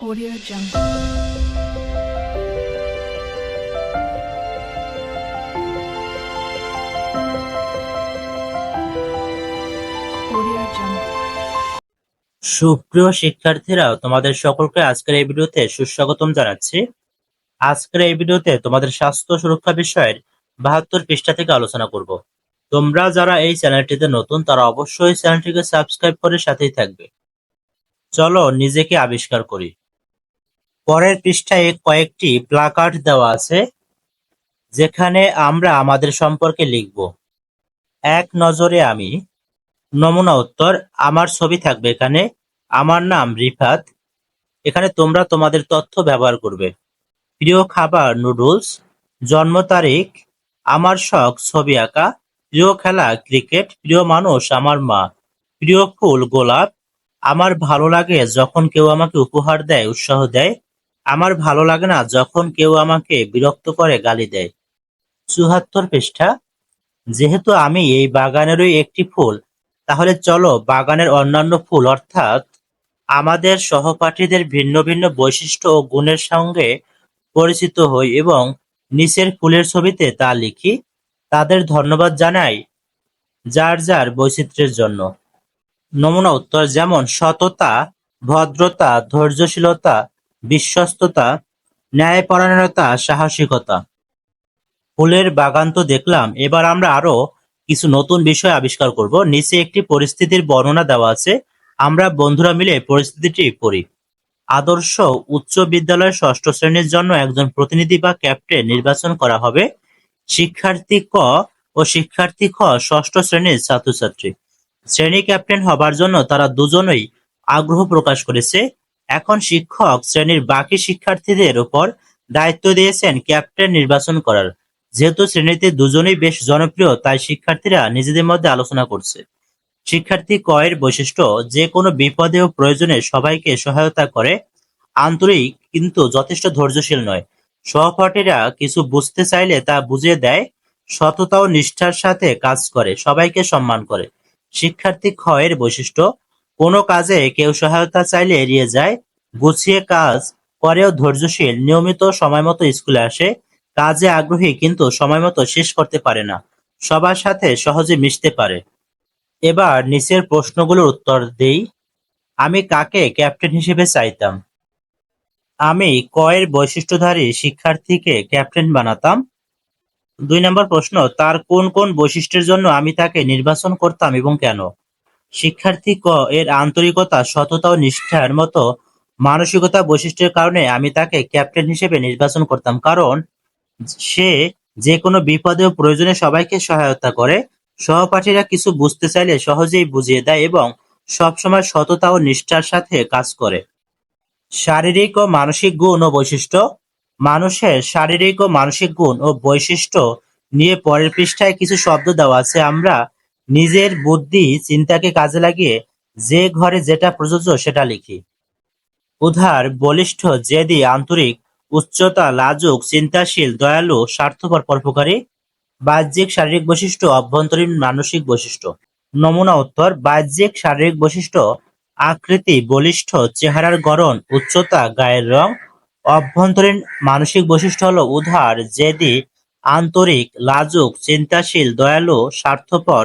Audio Jungle. সুপ্রিয় শিক্ষার্থীরা তোমাদের সকলকে আজকের এই ভিডিওতে সুস্বাগতম জানাচ্ছি। আজকের এই ভিডিওতে তোমাদের স্বাস্থ্য সুরক্ষা বিষয়ের বাহাত্তর পৃষ্ঠা থেকে আলোচনা করব। তোমরা যারা এই চ্যানেলটিতে নতুন, তারা অবশ্যই চ্যানেলটিকে সাবস্ক্রাইব করে সাথেই থাকবে। চলো নিজেকে আবিষ্কার করি। পরের পৃষ্ঠায় কয়েকটি প্লাকার্ড দেওয়া আছে, যেখানে আমরা আমাদের সম্পর্কে লিখব। এক নজরে আমি, নমুনা উত্তর, আমার ছবি থাকবে এখানে, আমার নাম রিফাত, এখানে তোমরা তোমাদের তথ্য ব্যবহার করবে। প্রিয় খাবার, নুডলস, জন্ম তারিখ, আমার শখ, ছবি আঁকা, প্রিয় খেলা, ক্রিকেট, প্রিয় মানুষ, আমার মা, প্রিয় ফুল, গোলাপ, আমার ভালো লাগে যখন কেউ আমাকে উপহার দেয়, উৎসাহ দেয় আমার ভালো লাগে না যখন কেউ আমাকে বিরক্ত করে গালি দেয়। চুহাত্তর পৃষ্ঠা। যেহেতু আমি এই বাগানেরই একটি ফুল, তাহলে চলো বাগানের অন্যান্য ফুল, অর্থাৎ আমাদের সহপাঠীদের ভিন্ন ভিন্ন বৈশিষ্ট্য ও গুণের সঙ্গে পরিচিত হই এবং নিচের ফুলের ছবিতে তা লিখি, তাদের ধন্যবাদ জানাই যার যার বৈচিত্র্যের জন্য। নমুনা উত্তর যেমন সততা, ভদ্রতা, ধৈর্যশীলতা বিশ্বস্ততা, ন্যায়পরায়ণতা, সাহসিকতা। ফুলের বাগান তো দেখলাম, এবার আমরা আরও কিছু নতুন বিষয় আবিষ্কার করব। নিচে একটি পরিস্থিতির বর্ণনা দেওয়া আছে, আমরা বন্ধুরা মিলে পরিস্থিতিটি পড়ি আদর্শ উচ্চ বিদ্যালয়ের ষষ্ঠ শ্রেণির জন্য একজন প্রতিনিধি বা ক্যাপ্টেন নির্বাচন করা হবে। শিক্ষার্থী ক ও শিক্ষার্থী খ ষষ্ঠ শ্রেণির ছাত্রছাত্রী। শ্রেণি ক্যাপ্টেন হবার জন্য তারা দুজনেই আগ্রহ প্রকাশ করেছে। এখন শিক্ষক শ্রেণির বাকি শিক্ষার্থীদের উপর দায়িত্ব দিয়েছেন ক্যাপ্টেন নির্বাচন করার। যেহেতু শ্রেণীতে দুজনেই বেশ জনপ্রিয়, তাই শিক্ষার্থীরা নিজেদের মধ্যে আলোচনা করছে। শিক্ষার্থী ক এর বৈশিষ্ট্য, যে কোনো বিপদে ও প্রয়োজনে সবাইকে সহায়তা করে আন্তরিক কিন্তু যথেষ্ট ধৈর্যশীল নয়। সহপাঠীরা কিছু বুঝতে চাইলে তা বুঝিয়ে দেয়, সততা ও নিষ্ঠার সাথে কাজ করে, সবাইকে সম্মান করে। শিক্ষার্থী এর বৈশিষ্ট্য কোনো কাজে কেউ সহায়তা চাইলে এড়িয়ে যায়, গুছিয়ে কাজ করেও ধৈর্যশীল, নিয়মিত সময় মতো স্কুলে আসে, কাজে আগ্রহী কিন্তু সময়মতো শেষ করতে পারে না, সবার সাথে সহজে মিশতে পারে। এবার নিচের প্রশ্নগুলোর উত্তর দেই। আমি কাকে ক্যাপ্টেন হিসেবে চাইতাম? আমি কয়ের বৈশিষ্ট্যধারী শিক্ষার্থীকে ক্যাপ্টেন বানাতাম। দুই নম্বর প্রশ্ন, তার কোন কোন বৈশিষ্ট্যের জন্য আমি তাকে নির্বাচন করতাম এবং কেন? শিক্ষার্থী ক এর আন্তরিকতা, সততা ও নিষ্ঠার মতো মানসিকতা বৈশিষ্ট্যের কারণে আমি তাকে ক্যাপ্টেন হিসেবে নির্বাচন করতাম। কারণ সে যে কোনো বিপদে ও প্রয়োজনে সবাইকে সহায়তা করে। সহপাঠীরা কিছু বুঝতে চাইলে সহজেই বুঝিয়ে দেয় এবং সবসময় সততা ও নিষ্ঠার সাথে কাজ করে। শারীরিক ও মানসিক গুণ ও বৈশিষ্ট্য। মানুষের শারীরিক ও মানসিক গুণ ও বৈশিষ্ট্য নিয়ে পরের পৃষ্ঠায় কিছু শব্দ দেওয়া আছে। আমরা নিজের বুদ্ধি, চিন্তাকে কাজে লাগিয়ে যে ঘরে যেটা প্রযোজ্য সেটা লিখি। উধার, বলিষ্ঠ, জেদি, আন্তরিক, উচ্চতা, লাজুক, চিন্তাশীল, দয়ালু, স্বার্থপর, পরোপকারী, বাহ্যিক, শারীরিক বৈশিষ্ট্য, অভ্যন্তরীণ, মানসিক বৈশিষ্ট্য। নমুনা উত্তর, বাহ্যিক, শারীরিক বৈশিষ্ট্য, আকৃতি, বলিষ্ঠ, চেহারার গড়ন, উচ্চতা, গায়ের রং, অভ্যন্তরীণ মানসিক বৈশিষ্ট্য হলো উধার, জেদি, আন্তরিক, লাজুক, চিন্তাশীল, দয়ালু, স্বার্থপর